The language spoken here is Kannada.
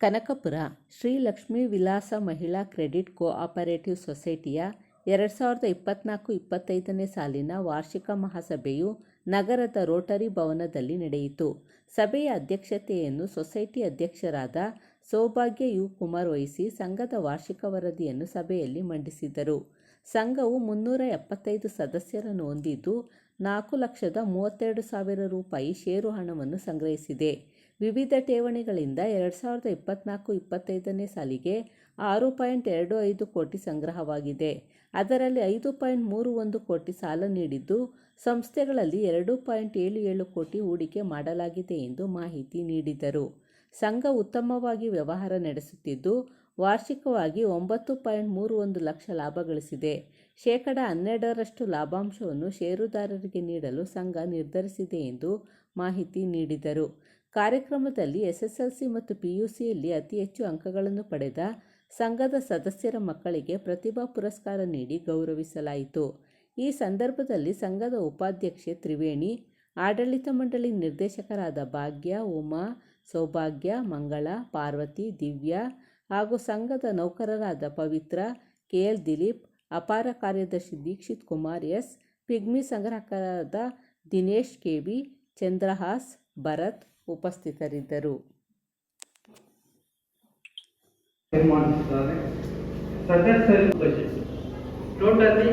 ಕನಕಪುರ ಶ್ರೀ ಲಕ್ಷ್ಮೀ ವಿಲಾಸ ಮಹಿಳಾ ಕ್ರೆಡಿಟ್ ಕೋಆಪರೇಟಿವ್ ಸೊಸೈಟಿಯ ಎರಡು ಸಾವಿರದ ಇಪ್ಪತ್ನಾಲ್ಕು ಇಪ್ಪತ್ತೈದನೇ ಸಾಲಿನ ವಾರ್ಷಿಕ ಮಹಾಸಭೆಯು ನಗರದ ರೋಟರಿ ಭವನದಲ್ಲಿ ನಡೆಯಿತು. ಸಭೆಯ ಅಧ್ಯಕ್ಷತೆಯನ್ನು ಸೊಸೈಟಿ ಅಧ್ಯಕ್ಷರಾದ ಸೌಭಾಗ್ಯ ಯು ಕುಮಾರ್ ವಹಿಸಿ ಸಂಘದ ವಾರ್ಷಿಕ ವರದಿಯನ್ನು ಸಭೆಯಲ್ಲಿ ಮಂಡಿಸಿದರು. ಸಂಘವು ಮುನ್ನೂರ ಎಪ್ಪತ್ತೈದು ಸದಸ್ಯರನ್ನು ಹೊಂದಿದ್ದು ನಾಲ್ಕು ಲಕ್ಷದ ಮೂವತ್ತೆರಡು ಸಾವಿರ ರೂಪಾಯಿ ಷೇರು ಹಣವನ್ನು ಸಂಗ್ರಹಿಸಿದೆ. ವಿವಿಧ ಠೇವಣಿಗಳಿಂದ ಎರಡು ಸಾವಿರದ ಇಪ್ಪತ್ತ್ನಾಲ್ಕು ಇಪ್ಪತ್ತೈದನೇ ಸಾಲಿಗೆ ಆರು ಪಾಯಿಂಟ್ ಎರಡು ಐದು ಕೋಟಿ ಸಂಗ್ರಹವಾಗಿದೆ. ಅದರಲ್ಲಿ ಐದು ಪಾಯಿಂಟ್ ಮೂರು ಒಂದು ಕೋಟಿ ಸಾಲ ನೀಡಿದ್ದು, ಸಂಸ್ಥೆಗಳಲ್ಲಿ ಎರಡು ಪಾಯಿಂಟ್ ಏಳು ಏಳು ಕೋಟಿ ಹೂಡಿಕೆ ಮಾಡಲಾಗಿದೆ ಎಂದು ಮಾಹಿತಿ ನೀಡಿದರು. ಸಂಘ ಉತ್ತಮವಾಗಿ ವ್ಯವಹಾರ ನಡೆಸುತ್ತಿದ್ದು, ವಾರ್ಷಿಕವಾಗಿ ಒಂಬತ್ತು ಪಾಯಿಂಟ್ ಮೂರು ಒಂದು ಲಕ್ಷ ಲಾಭ ಗಳಿಸಿದೆ. ಶೇಕಡ ಹನ್ನೆರಡರಷ್ಟು ಲಾಭಾಂಶವನ್ನು ಷೇರುದಾರರಿಗೆ ನೀಡಲು ಸಂಘ ನಿರ್ಧರಿಸಿದೆ ಎಂದು ಮಾಹಿತಿ ನೀಡಿದರು. ಕಾರ್ಯಕ್ರಮದಲ್ಲಿ ಎಸ್ಎಸ್ಎಲ್ಸಿ ಮತ್ತು ಪಿಯುಸಿಯಲ್ಲಿ ಅತಿ ಹೆಚ್ಚು ಅಂಕಗಳನ್ನು ಪಡೆದ ಸಂಘದ ಸದಸ್ಯರ ಮಕ್ಕಳಿಗೆ ಪ್ರತಿಭಾ ಪುರಸ್ಕಾರ ನೀಡಿ ಗೌರವಿಸಲಾಯಿತು. ಈ ಸಂದರ್ಭದಲ್ಲಿ ಸಂಘದ ಉಪಾಧ್ಯಕ್ಷೆ ತ್ರಿವೇಣಿ, ಆಡಳಿತ ಮಂಡಳಿ ನಿರ್ದೇಶಕರಾದ ಭಾಗ್ಯ, ಉಮಾ ಸೌಭಾಗ್ಯ, ಮಂಗಳ, ಪಾರ್ವತಿ, ದಿವ್ಯ ಹಾಗೂ ಸಂಘದ ನೌಕರರಾದ ಪವಿತ್ರ ಕೆ ಎಲ್ ದಿಲೀಪ್, ಅಪಾರ ಕಾರ್ಯದರ್ಶಿ ದೀಕ್ಷಿತ್ ಕುಮಾರ್ ಎಸ್, ಪಿಗ್ಮಿ ಸಂಗ್ರಾಹಕರಾದ ದಿನೇಶ್ ಕೆಬಿ, ಚಂದ್ರಹಾಸ್, ಭರತ್ ಉಪಸ್ಥಿತರಿದ್ದರು. ಟೋಟಲಿ